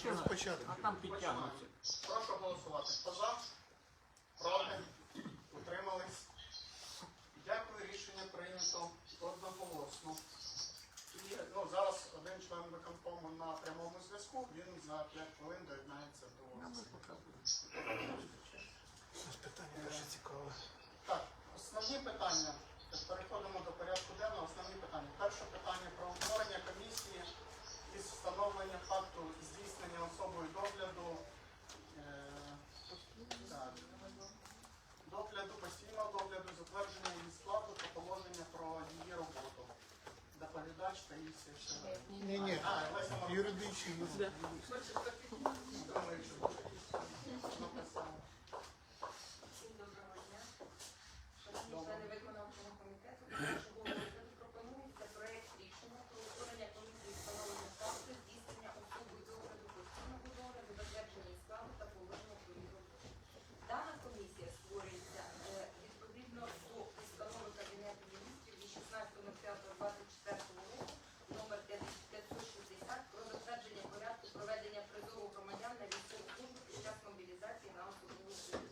Починай. А там підтягнуться. Прошу голосувати. Хто за? Проти? Утримались? Дякую, рішення прийнято одноголосно. І ну, зараз один член виконкому на прямому зв'язку, він за 5 хвилин доєднається до Питання дуже цікаве. Так, основні питання. Переходимо до порядку денного. Основні питання. Перше питання про утворення комісії із встановлення факту особою догляду. Е, так. Догляду, постійного догляду, затвердження її складу та положення про її роботу. Доповідач Таїсія Шевель. Ні, ні. юридичний. Леся Марківна. Юридичні. ну, Думаю, що написала. Всім доброго дня. Шановні члени виконавчого комітету, до вашого розгляду пропонується проект рішення про утворення комісії встановлення факту здійснення особою догляду постійного догляду, затвердження складу та положення про її роботу. Дана комісія створюється е, відповідно до постанови Кабінету міністрів від 16.05.24 року номер 560 про затвердження порядку проведення призову громадян на військову службу під час мобілізації на особливу службу.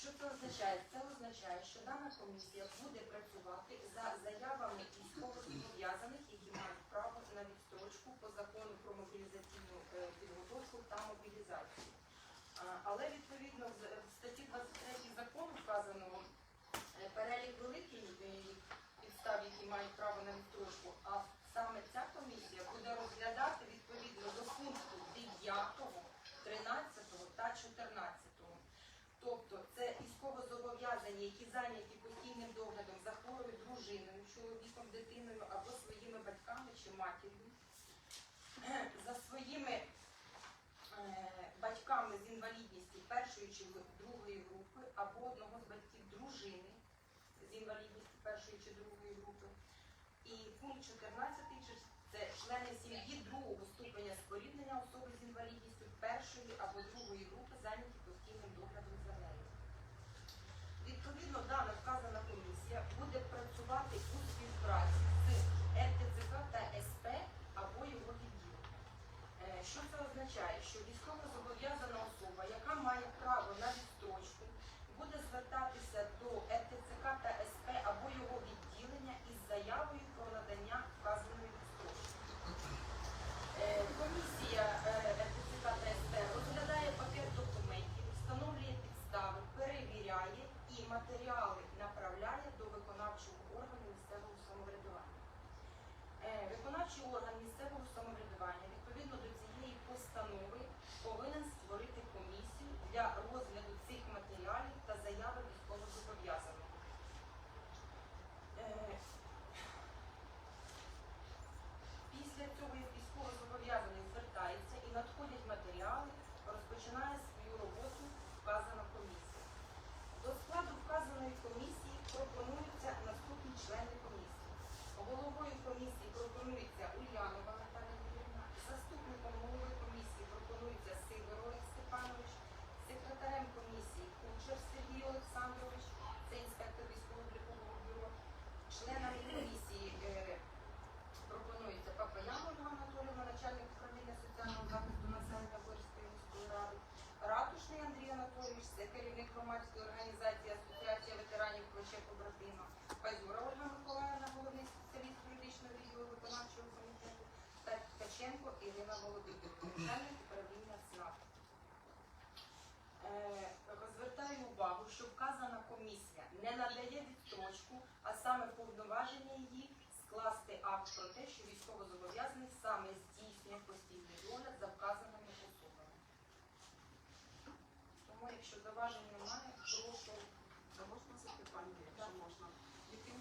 Що це означає? Це означає, що дана комісія буде працювати за заявами військовозобов'язаних, які мають право на відстрочку по закону про мобілізаційну е, підготовку та мобілізацію. А, Але відповідно в з- в статті 23 закону вказаного е, перелік великий е, підстав, які мають право на відстрочку, а саме ця комісія буде розглядати відповідно до пункту 9, 13 та 14. Тобто це військовозобов'язані, які зайняті постійним доглядом за хворою дружиною, чоловіком, дитиною або своїми батьками чи матір'ю, за своїми е, батьками з інвалідністю першої чи другої групи, або одного з батьків дружини з інвалідністю першої чи другої групи. І пункт 14 це члени сім'ї другого ступеня споріднення особи з інвалідністю першої або другої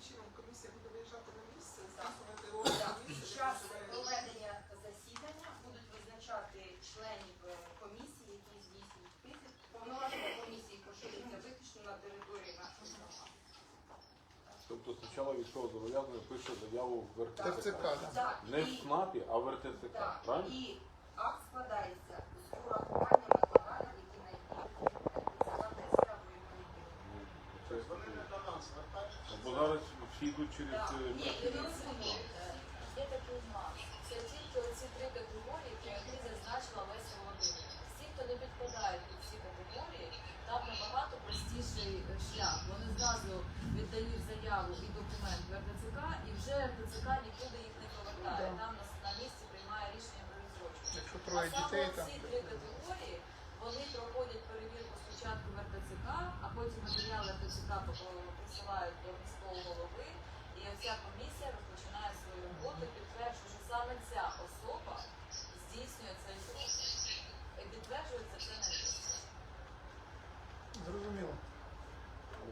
чином комісія буде виїжджати на місце, здійснювати Так, місця, час де проведення засідання будуть визначати членів е, комісії, які здійснюють список. Повноваження комісії поширюються виключно на території нашої громади. Тобто спочатку військово зобов'язаний пише заяву в РТЦК, РТЦК. да. Так, Не в і, СНАПі, а в РТЦК. так, Правильно? і акт складається з урахуванням матеріалів, які надійдуть РТЦК або його відділу. Ну, Тобто це- вони не до нас звертаються. Бо зараз чи йдуть через да. Ні, і розумієте, є такий нюанс. Це тільки оці три категорії, про які зазначила Леся Володимирівна. Всі, хто не підпадають під ці категорії, там набагато простіший е, шлях. Вони зразу віддають заяву і документ в РДЦК, і вже РДЦК нікуди їх не повертає. Там на, на місці приймає рішення про відсрочку. А саме ці три категорії. Вони проходять перевірку спочатку в РТЦК, а потім матеріали РТЦК присилають до міського голови і оця комісія розпочинає свою роботу, підтверджує, що саме ця особа здійснює цей злочин. І підтверджується це на місці. зрозуміло.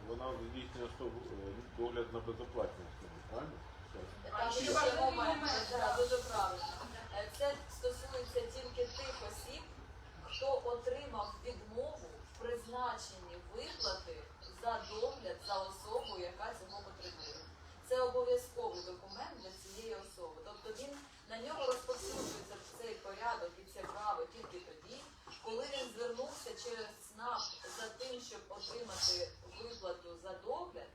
Вона здійснює особу е, догляд на безоплатність, правильно? Ще дуже правильно. Е, Це стосується тільки тих осіб, хто отримав відмову в призначенні виплати за догляд за особою, яка цього. Це обов'язковий документ для цієї особи. Тобто він на нього розповсюджується цей порядок і це право тільки тоді, коли він звернувся через СНАП за тим, щоб отримати виплату за догляд,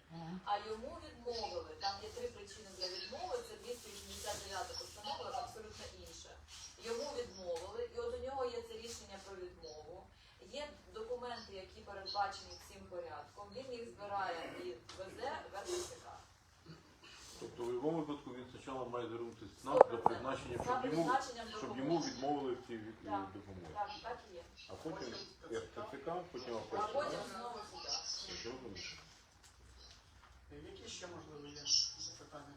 а йому відмовили. Там є три причини для відмови. Це 289 постанова, абсолютно інша. Йому відмовили, і от у нього є це рішення про відмову. Є документи, які передбачені цим порядком. Він їх збирає і везе в РТЦК. Тобто в будь-якому випадку він спочатку має звернутися нам до призначення, щоб йому, щоб йому відмовили в цій від- Так. допомозі. Так, так і є. А потім РТЦК, потім А потім знову сюди. Е, Які ще можливі є запитання?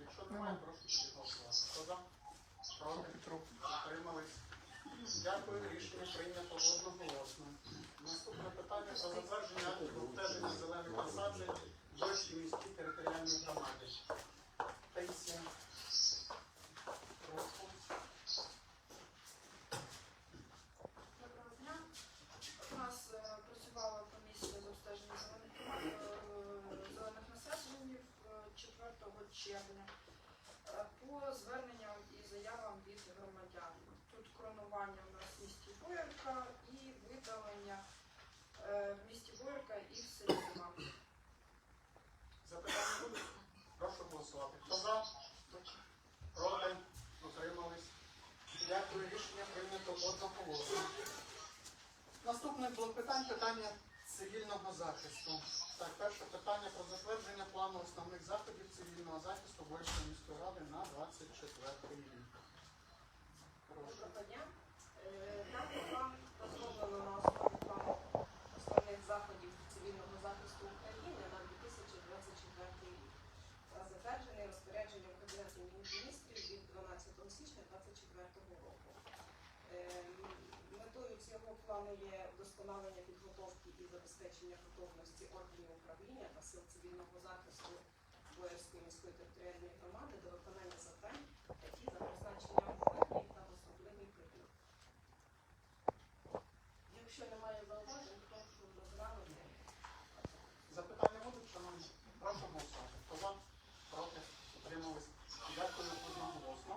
Якщо немає, прошу підголосувати. Хто за? Проти? Утримались? Дякую, рішення прийнято одноголосно. Наступне питання про затвердження актів обстеження зелених насаджень Дольській міській територіальній громаді. Таїсія. Прошу. Доброго дня. У нас е, працювала комісія з обстеження зелених е, зелених насаджень е, 4 червня е, по зверненням і заявам від громадян. Тут кронування у нас в місті Боярка і видалення е, в місті Боярка і в селі Луга. Запитання будуть? Прошу голосувати. Хто за? Проти? Утримались? Дякую, рішення прийнято одноголосно. Наступне блок питань питання цивільного захисту. Так, перше питання про затвердження плану основних заходів цивільного захисту Бойської міської ради на 24 рік. Прошу. Доброго дня. Е, Даний план розроблено на основі плану основних заходів цивільного захисту України на 2024 рік та затверджений розпорядженням Кабінету міністрів від 12 січня 2024 року. Е, Метою цього плану є вдосконалення підготовки і забезпечення готовності органів управління та сил цивільного захисту Боярської міської територіальної громади до виконання які за призначенням введені та в особливий період. Якщо немає зауважень, прошу розглянути. Запитання будуть, шановні? Прошу голосувати. Хто за? Проти? Утримались? Дякую одноголосно.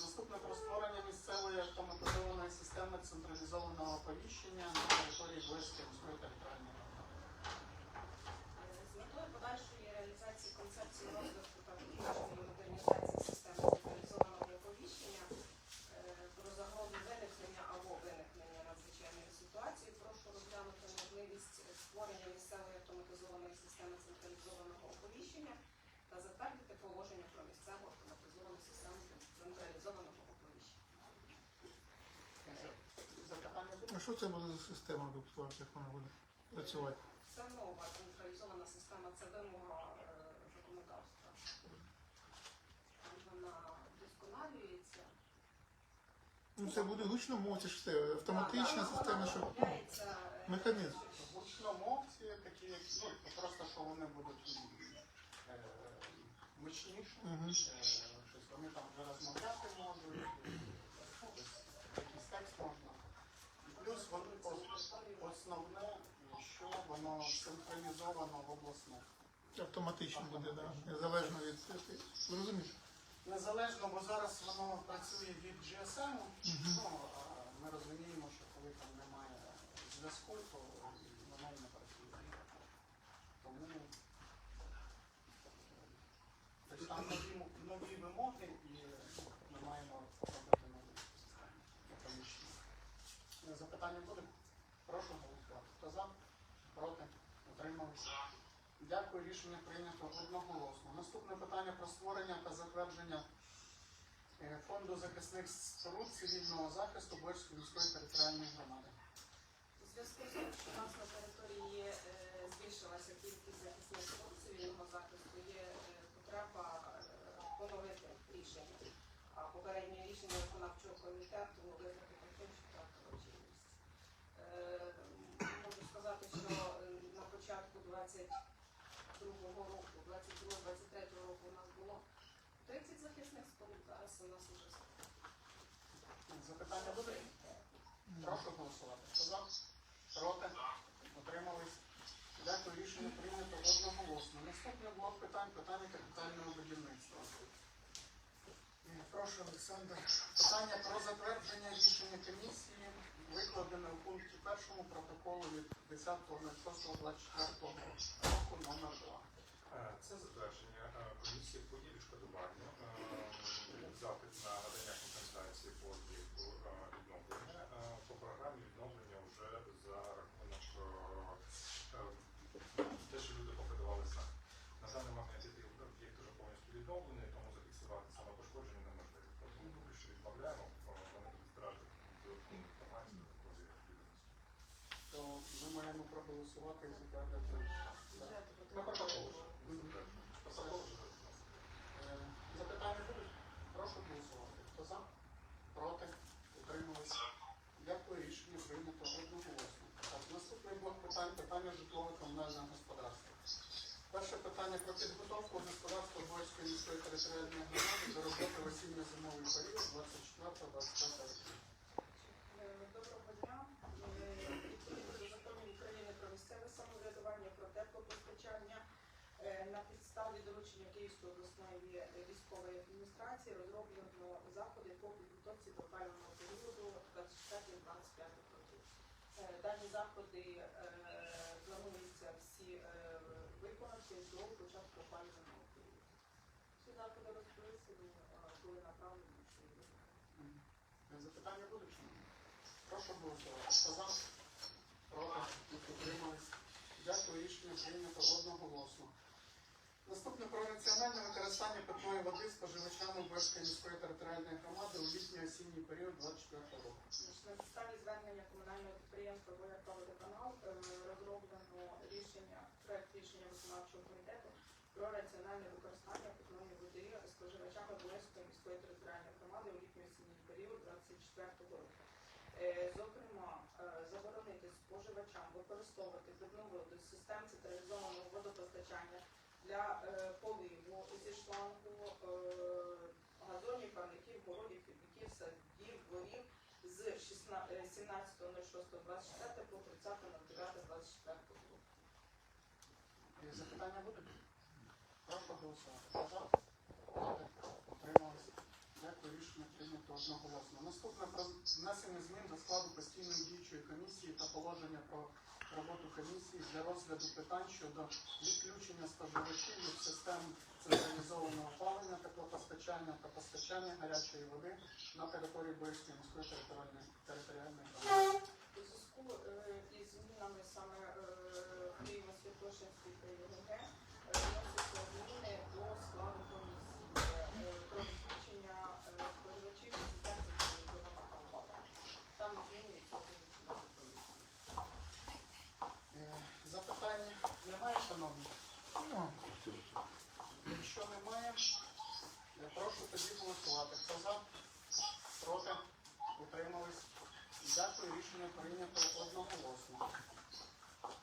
Наступне про створення місцевої автоматизованої системи централізованого оповіщення на території Бойської міської територіальної громади. З метою подальшої реалізації концепції розвитку та підвищення модернізації системи централізованого оповіщення е, про загрозу виникнення або виникнення надзвичайної ситуації, прошу розглянути можливість створення місцевої автоматизованої системи централізованого оповіщення та затвердити положення про місцеву автоматизовану систему централізованого оповіщення. Запитання А будуть? Що це буде за система випускати, як вона буде працювати? Це нова централізована система, це вимога е, законодавства. Вона вдосконалюється. Ну це буде гучно мовці, ж це автоматична Так, система, що е, Механізм. Гучномовці, такі, як ну, просто що вони будуть е, гучніші, Мгм. е, щось вони там вже розмовляти можуть, е, ну, десь якийсь текст можна. Плюс вони основне, що воно централізовано в обласну. автоматично буде, да, незалежно від зрозуміло. Незалежно, бо зараз воно працює від GSM, ну, ми розуміємо, що коли там немає зв'язку, то воно і не працює. Тому тобто там нові, нові вимоги і ми маємо робити нову систему. оповіщення. Запитання буде? Прошу голосувати. Хто за? Проти? Утрималися? Дякую, рішення прийнято одноголосно. Наступне питання про створення та затвердження е, фонду захисних споруд цивільного захисту Борської міської територіальної громади. У зв'язку з тим, що у нас на території е, збільшилася кількість захисних споруд цивільного захисту, є е, потреба поновити рішення. А попереднє рішення виконавчого комітету що е, на початку 22-го року, 22-23 року у нас було 30 захисних споруд, зараз у нас уже 100. Запитання буде? Прошу голосувати. Хто за? Проти? Утримались? Дякую, рішення прийнято одноголосно. Наступний блок питань питання капітального будівництва. Е, Прошу, Олександр. Питання про затвердження рішення комісії викладене у пункті першому протоколу від 10.06.24 року номер 2. Е, Це затвердження е, комісії по відшкодування. запит на надання компенсації по об'єкту е, відновлення е, по програмі відновлення вже за рахунок е, е, те, що люди поподавалися. На даний момент цей об'єкт вже повністю відновлений, тому зафіксувати саме пошкодження неможливо. Тому поки що відмовляємо, е, вони будуть втратити додаткову інформацію до такої відповідності. То ми маємо проголосувати. На протокол. Е, Запитання будуть? Прошу голосувати. Хто за? Проти? Утрималися? Дякую, рішення прийнято одноголосно. Так, наступний блок питань питання житлово-комунального господарства. Перше питання про підготовку господарства Бойської міської територіальної громади до роботи осінньо-зимовий період 24-25 років. Е, Доброго дня. Е, Відповідно до законів України про місцеве самоврядування, про теплопостачання, е, на підставі доручення Київської обласної е, військової адміністрації розроблено заходи по підготовці до опалювального періоду 24-25 років. Е, Дані заходи е, планується всі е, виконати до початку опалювального періоду. Всі заходи розписані, е, були направлені. Е, Запитання будуть? Прошу голосувати. За? Проти? Утримались? Дякую, рішення прийнято одноголосно. Наступне про раціональне використання питної води споживачами Борської міської територіальної громади у літній осінній період 24 року. На підставі звернення комунального підприємства «Боярка водоканал» е, розроблено рішення, проект рішення виконавчого комітету про раціональне використання питної води споживачами Боярської міської територіальної громади у літній осінній період 24 року. Е, Зокрема, е, заборонити споживачам використовувати питну воду з систем централізованого водопостачання для е, поливу зі шлангу е, газонів, парників, городів, квітників, садів, дворів з 16 е, 17.06.24 по 30.09.24 року. Запитання будуть? Прошу голосувати. Проти? Утримались? Дякую, рішення прийнято одноголосно. Наступне про внесення змін до складу постійної діючої комісії та положення про роботу комісії для розгляду питань щодо відключення споживачів від систем централізованого опалення, теплопостачання та постачання гарячої води на території Боївської міської територіальної територіальної громади. У зв'язку е, із змінами саме Києва Києво-Святошинської КГГ е, вносяться зміни до складу комісії е, про відключення е, споживачів від систем централізованого опалення. Там змінюється комісія. Е, Запитання немає, шановні? Ну, Якщо немає, я прошу тоді голосувати. Хто за? Проти? Утримались? Дякую, рішення прийнято одноголосно.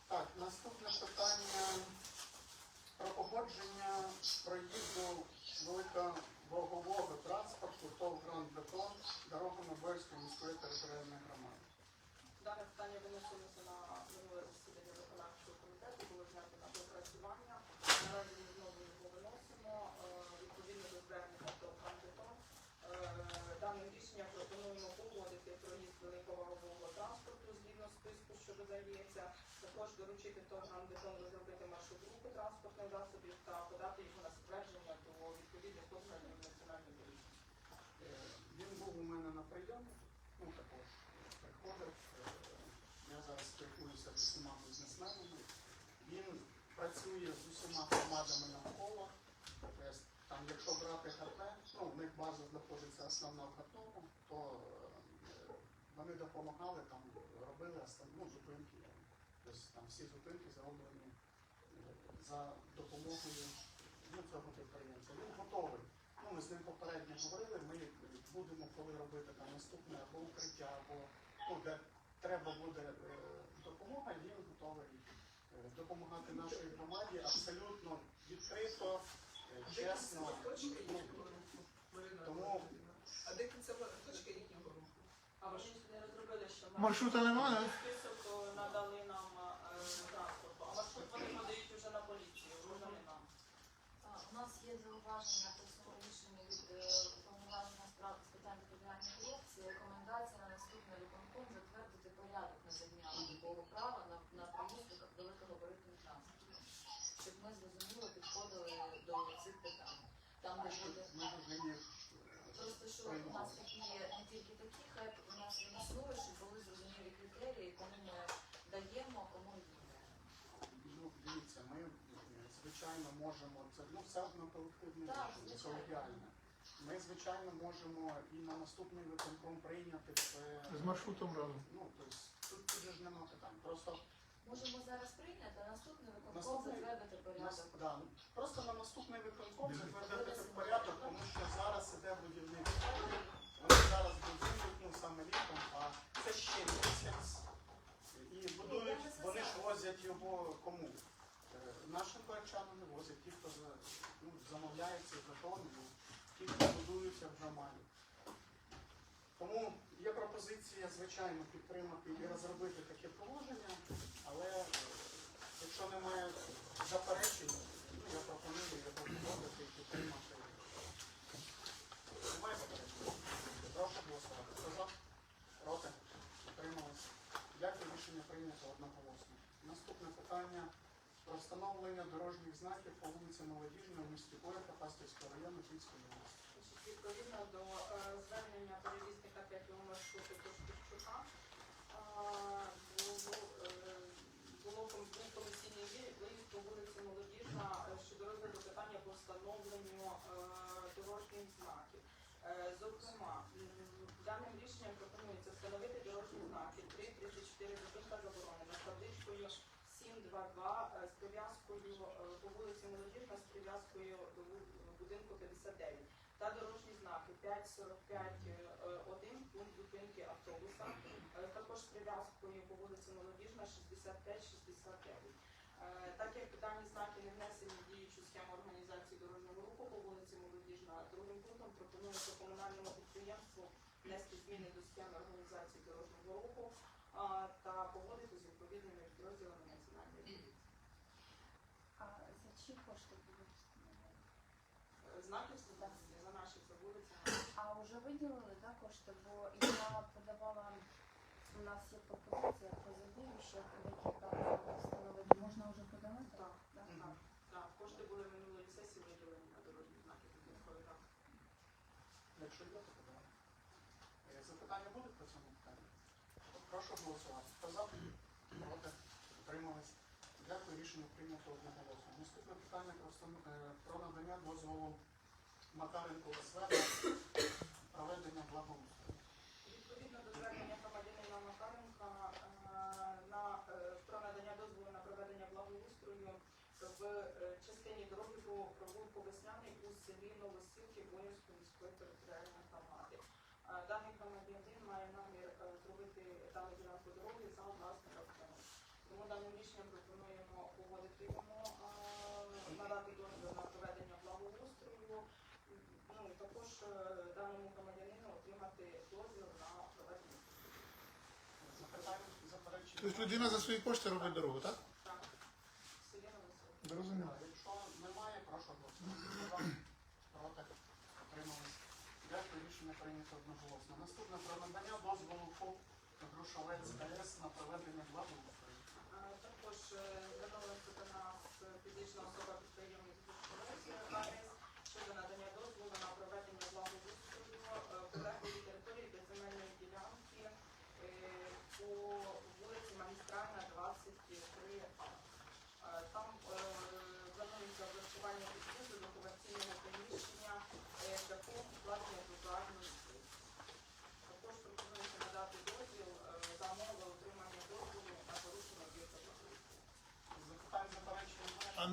Так, наступне питання про погодження проїзду великовагового транспорту ТОВ Гранд Бетон дорогами Боярської міської територіальної громади. Дане питання виносилося на минуле засідання виконавчого комітету, було знято на допрацювання. Наразі ми знову його виносимо е, відповідно до звернення до Кандитон. Даним рішенням пропонуємо погодити проїзд великовагового транспорту згідно списку, що додається. Також доручити ТОВ «Грандбетон» розробити маршрут руху транспортних засобів та подати його на затвердження до відповідних органів національної поліції. Він був у мене на прийомі, ну також приходив. Я зараз спілкуюся з усіма бізнесменами. Він працює з усіма громадами навколо. Тобто, там, якщо брати ГТ, ну, в них база знаходиться основна в Гатову, то е, вони допомагали, там, робили ну, зупинки. Тобто там всі зупинки зроблені за допомогою ну, цього підприємця. Він готовий. Ну, ми з ним попередньо говорили, ми будемо коли робити там наступне або укриття, або ну, де треба буде е, допомога, він готовий е, допомагати нашій громаді абсолютно відкрито, чесно. Ну, тому А де кінцева точка їхнього руху? А ви ж не розробили, що Маршрута немає? Список е, надали нам е, транспорту, а маршрут вони подають вже на поліцію, вже не нам. А, У нас є зауваження по цьому рішенню від уповноваженого справ з питань запобігання корупції. Рекомендація на наступний виконком затвердити порядок надання такого права на, на проїзд великогабаритним транспортом, щоб ми зрозуміло підходили до цих питань. Там, де буде просто що у нас такі не тільки такі, хай у нас існує, щоб були зрозумілі критерії, кому ми даємо, а кому ні. Ну, е, звичайно можемо це ну все одно колективне Так, рішення, колегіальне. Ми звичайно можемо і на наступний виконком прийняти це. З маршрутом разом. Ну тобто тут, тут же ж нема питань. Просто Можемо зараз прийняти, а наступний виконком Наступний- затвердити нас, порядок. да, просто на наступний виконком затвердити порядок, тому що зараз іде будівництво. Вони зараз будують ну саме літом, а це ще місяць. І будують, вони ж возять його кому? Нашим проєктчанам не возять, ті, хто ну, замовляє ці бетон, і ті, хто будуються в громаді. Тому є пропозиція, звичайно, підтримати і розробити таке положення, але е, якщо немає заперечень, ну, я пропоную його погодити і підтримати. Немає заперечень? Прошу голосувати. Хто за? Проти? Утримались? Дякую, рішення прийнято одноголосно. Наступне питання про встановлення дорожніх знаків по вулиці Молодіжної в місті Оріха, Пастівського району Київської області. Відповідно до е, звернення перевізника п'ятого маршруту Костюшчука, було, е, було був комісійний виїзд по вулиці Молодіжна е, щодо розгляду питання по встановленню е, дорожніх знаків. Е, Зокрема, даним рішенням пропонується встановити дорожні знаки 334 зупинка заборонена табличкою 722 е, з прив'язкою е, по вулиці Молодіжна з прив'язкою до будинку 59 та дорожні знаки 545 1 пункт зупинки автобуса, е, також з прив'язкою по вулиці Молодіжна 65-69. Е, Так як дані знаки не внесені в діючу схему організації дорожнього руху по вулиці Молодіжна, другим пунктом пропонується комунальному підприємству внести зміни до схеми організації дорожнього руху та погодити з відповідними підрозділами національної поліції. А за кошти будуть Знаки встановлені за наші це вулиця. А вже виділили да, кошти, бо я подавала, у нас є пропозиція по забігу ще декілька встановити. Можна вже подавати? Так, Да? так, так. Кошти були минулої сесії виділені на дорожні знаки так. Якщо є, то подавай. Е, Запитання будуть по цьому питанню? Прошу голосувати. Хто за? Проти? Утримались? Дякую, рішення прийнято одноголосно. Наступне питання е, про надання дозволу Макаренку СВ на проведення благоустрою. Відповідно до звернення громадянина Макаренка е, на е, про надання дозволу на проведення благоустрою в частині дороги по провулку Весняний у селі Новосілки Боярської міської територіальної громади. Даний громадянин має намір зробити дану ділянку дороги за власний рахунок. Тому даним рішенням пропонуємо погодити йому е, надати дозвіл на проведення благоустрою. Ну і також е, даному громадянину отримати дозвіл на проведення. Тобто людина за свої кошти робить дорогу, так? Так. Зрозуміло. Якщо немає, прошу голосувати. Проти? Утримались? Дякую, рішення прийнято одноголосно. Наступне про надання дозволу ФОП Грушовець АЕС на проведення благоустрою. Також е, звернулася до нас фізична особа підприємець Бушковець АЕС щодо надання дозволу на проведення благоустрою е, прилеглої території до земельної ділянки е, по вулиці Магістральна 23А. Е, Там е,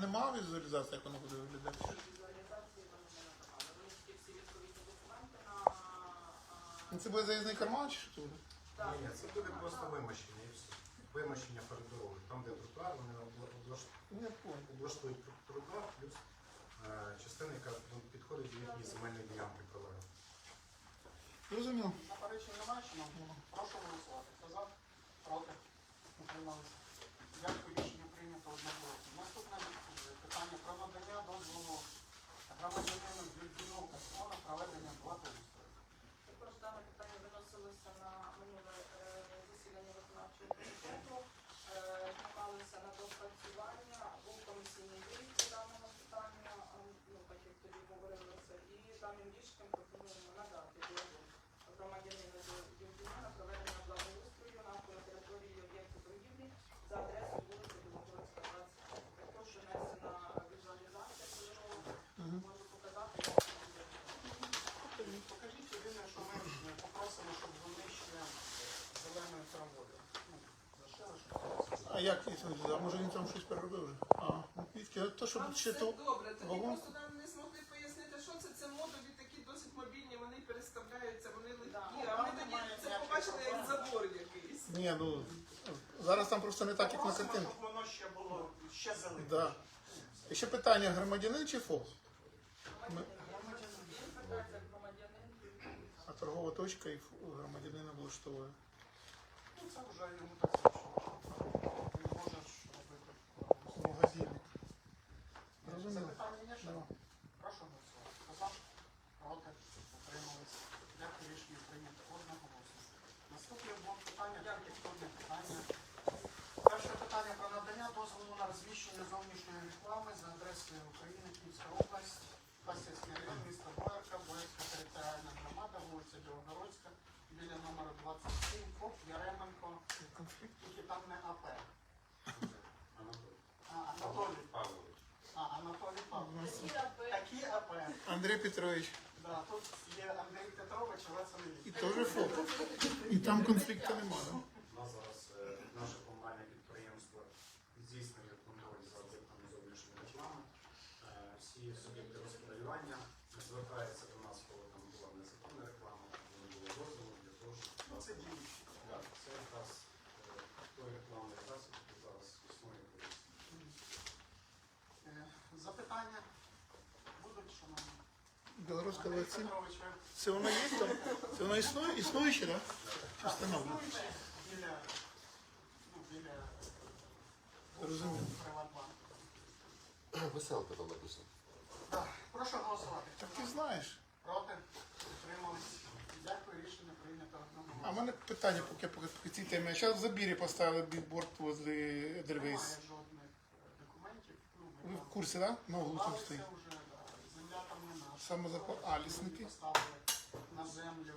нема візуалізації, як воно буде виглядати? Візуалізації вони не надавали. Вони тільки всі відповідні документи на а, Ну, Це буде заїзний карман чи що це буде? Ні, це буде просто вимощення і все. Вимощення перед дорогою. Там, де тротуар, вони обла- облаш- Я понял. облаштують тру- тротуар, плюс е, частина, яка підходить до їхньої земельної ділянки пролегла. Зрозуміло. Заперечень немає, чи? Прошу голосувати. Хто за? Проти? Утрималися. Дякую, рішення прийнято одноголосно. Питання про надання дозволу громадянину Дюдіну Каскона проведення благоустрою. Також дане питання виносилося на минуле е, засідання виконавчого комітету, е, знімалися на доопрацювання, був комісійний виїзд по даному питанню, е, ну так як тоді говорилося, і даним рішенням пропонуємо надати дозвіл громадянину Юрдіна на проведення благоустрою на території об'єкту торгівлі за адресою вулиця Білогородська, 25. Також внесена візуалізація кольорова, можу показати, як це буде. Покажіть єдине, що ми попросимо, щоб вони ще зеленою травою. Ну, А як їх туди? А може він там щось переробив вже? А, ну квітки, а то, щоб Там ще все то. добре, тоді вагон? просто нам не змогли пояснити, що це. Це модулі такі досить мобільні, вони переставляються, вони легкі, Да. а ми тоді це побачили як забор якийсь. Ні, ну зараз там просто не так, як на картинці. щоб воно ще було ще зелене. Да. І ще питання, громадянин чи ФОП? Ми- Він питається як громадянин. А торгова точка і громадянина влаштовує. Ну, це вже йому так зручно. Він може ж робити. Магазини. Зрозуміло. Запитання є ще? Да. Прошу голосувати. Хто за? Проти? Утрималися. Дякую, рішення прийнято одноголосно. Наступне блок питання, архітектурне питання. Перше питання про надання дозволу на розміщення зовнішньої реклами за адресою України, Київська область, Пасівський район, місто Боярка, Боярська територіальна громада, вулиця Білогородська, біля номеру 27, ФОП Яременко, Конфлікт. тільки там не АП. Анатолій. А, Анатолій. Павлович. А, Анатолій Павлович. Такі апи. Такі АП. Андрій Петрович. Да, тут є Андрій Петрович, але це не І він. теж ФОП. І там конфлікту немає. Да? У нас зараз е, наше комунальне підприємство здійснює контроль за об'єктами зовнішньої реклами. Е, Всі суб'єкти господарювання звертаються це діючі. Так, це якраз е, той рекламний засіб, який зараз існує в Україні. Е, Запитання будуть, шановні? Білоруська Андрій 27. Петрович, ви Це воно є там? Це воно існує? Існуюче, так? Чи встановлено? біля, ну, біля Розумію. Приватбанку? Веселка там написано. Так, прошу голосувати. Так ти знаєш. Проти? Утримались? Дякую, рішення А в мене питання поки по цій темі. Зараз в забірі поставили бікборд возле документів. Ну, Ви в курсі, так? Да? На углу там стоїть. наша. Самозапал- а, лісники? Поставили на землю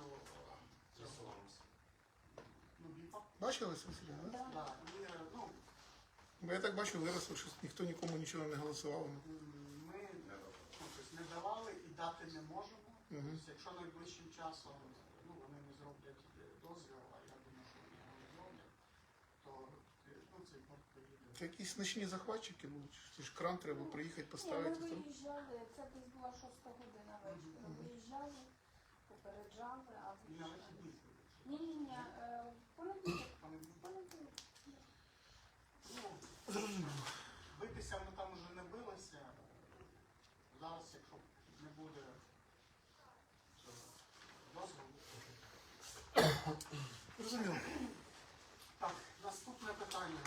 ну. Бачили, Василь? Да? І, е, ну, Бо я так бачу, виросло, що ніхто нікому нічого не голосував. ми Не давали і дати не можемо. Тобто, якщо найближчим часом ну, вони не зроблять е, дозвіл, а я думаю, що вони його не зроблять, то е, ну, цей борт поїде. Це якісь ночні захватчики були. Це ж кран треба приїхати, Ні, ми там. виїжджали, це десь була шоста година вечора. Мгм. Виїжджали, попереджали, а І на вихідні. ні, ні, ні, понеділок, Вони понеділок. ну, Зрозуміло. битися вони там вже не билися. Зараз, якщо не буде цього дозволу. Зрозуміло. Так, наступне питання.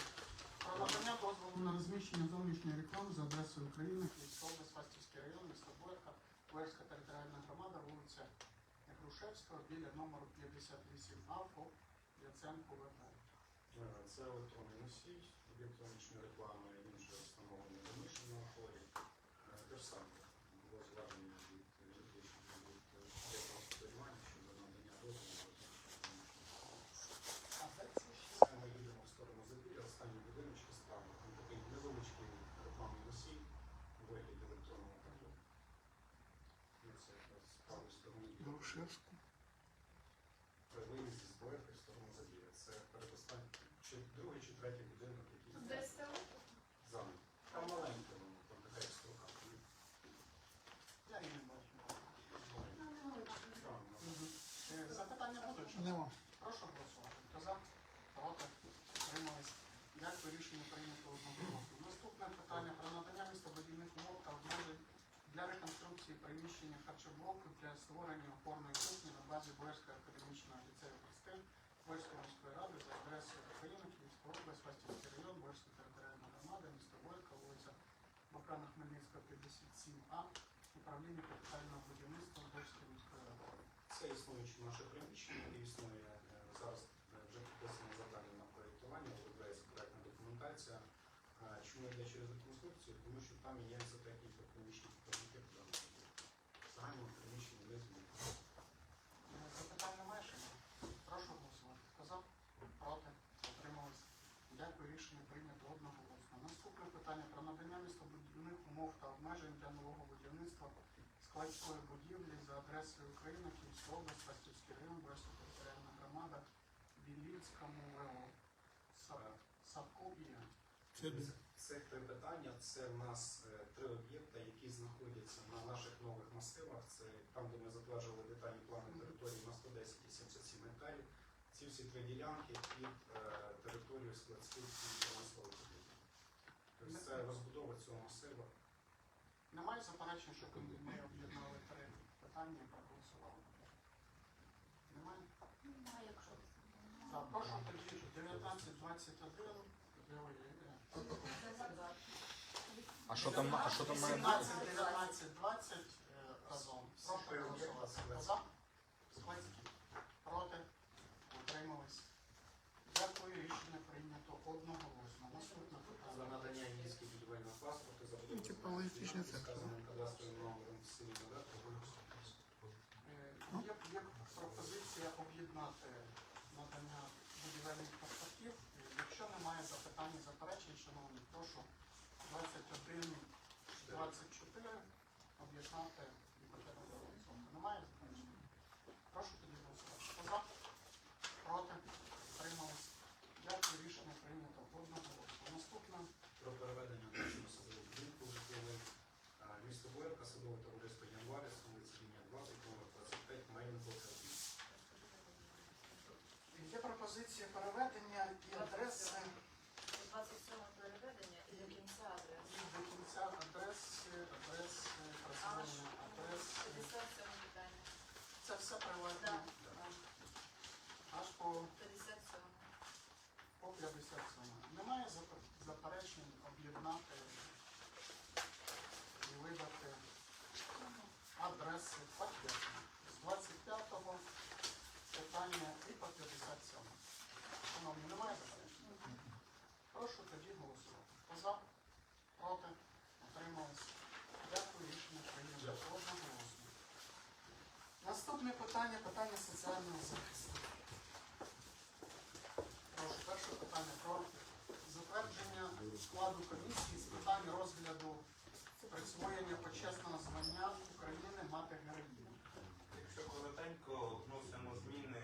Про надання дозволу на розміщення зовнішньої реклами за адресою України, Київська область, Фастівський район, місто Боярка, Боярська територіальна громада, вулиця Грушевського, біля номеру 58А, Яценко ВП. Е, Це електронний носій, об'єкт зовнішньої реклами, він вже встановлений заміщеному полі. Е, Те ж було звернення від юридичного від е, об'єктного господарювання щодо надання дозволу. А де це ще? Це ми їдемо в сторону Забір'я, останні будиночки справа. Там такий невеличкий рекламний носій у вигляді електронного пакету. Ну, Це якраз з правої сторони Грушевську. реконструкції приміщення харчоблоку для створення опорної кухні на базі Боярського академічного ліцею Христин Боярської міської ради за адресою України, Київська область, Вастівський район, Боярська територіальна громада, місто Бойка, вулиця Богдана Хмельницького, 57А, управління капітального будівництва Боярської міської ради. Це існуюче наше приміщення, яке існує е, зараз е, вже підписано завдання на проєктування, розробляється проєктна документація. Е, Чому йде через реконструкцію? Тому що там є за декілька приміщень Умов та обмежень для нового будівництва складської будівлі за адресою Україна, Київська область, Фастівський район, Боярська територіальна громада, Біліцькому Це Це три питання. Це в нас е, три об'єкти, які знаходяться на наших нових масивах. Це там, де ми затверджували детальні плани території на 110 і 77 гектарів. Ці всі три ділянки під е, територію складських промислових об'єктів. Тобто це розбудова цього масиву. Немає заперечень, щоб ми об'єднали три питання і проголосували. Немає? Немає, якщо. Так, прошу тоді 1921, де ви? А що там, а що там має бути? 17, 19, 20 е, разом. Прошу голосувати. За? Складські. Проти? Утримались? Дякую, рішення прийнято одноголосно. Наступне За питання. надання міських будівельного паспорту Ну, типа. Е, Є, є пропозиція об'єднати надання будівельних паспортів. Якщо немає запитань і заперечень, шановні, прошу 21, 24 об'єднати і почати. Немає заперечень? Прошу тоді голосувати. Хто за? Проти? Утримались? Дякую, рішення прийнято одноголосно. Наступне про переведення нашого садового будинку житловий а, місто Боярка, садове товариство Январіс, вулиця Лінія 20, номер 25, Майненко, Карпін. Є пропозиція переведення і адреси 27 переведення і до кінця адреси. до кінця адреси, адреси, працювання, адреси. 57 питання. Це все приведення Так, аж по, 57. по 57. Немає запер- заперечень об'єднати і видати Шановні, немає заперечень? Прошу тоді голосувати. Хто за? Проти? Утрималися? Дякую, рішення прийнято. Наступне питання питання соціального захисту. Прошу перше питання про затвердження складу комісії з питань розгляду присвоєння почесного звання України мати героїні. Якщо коротенько вносимо зміни.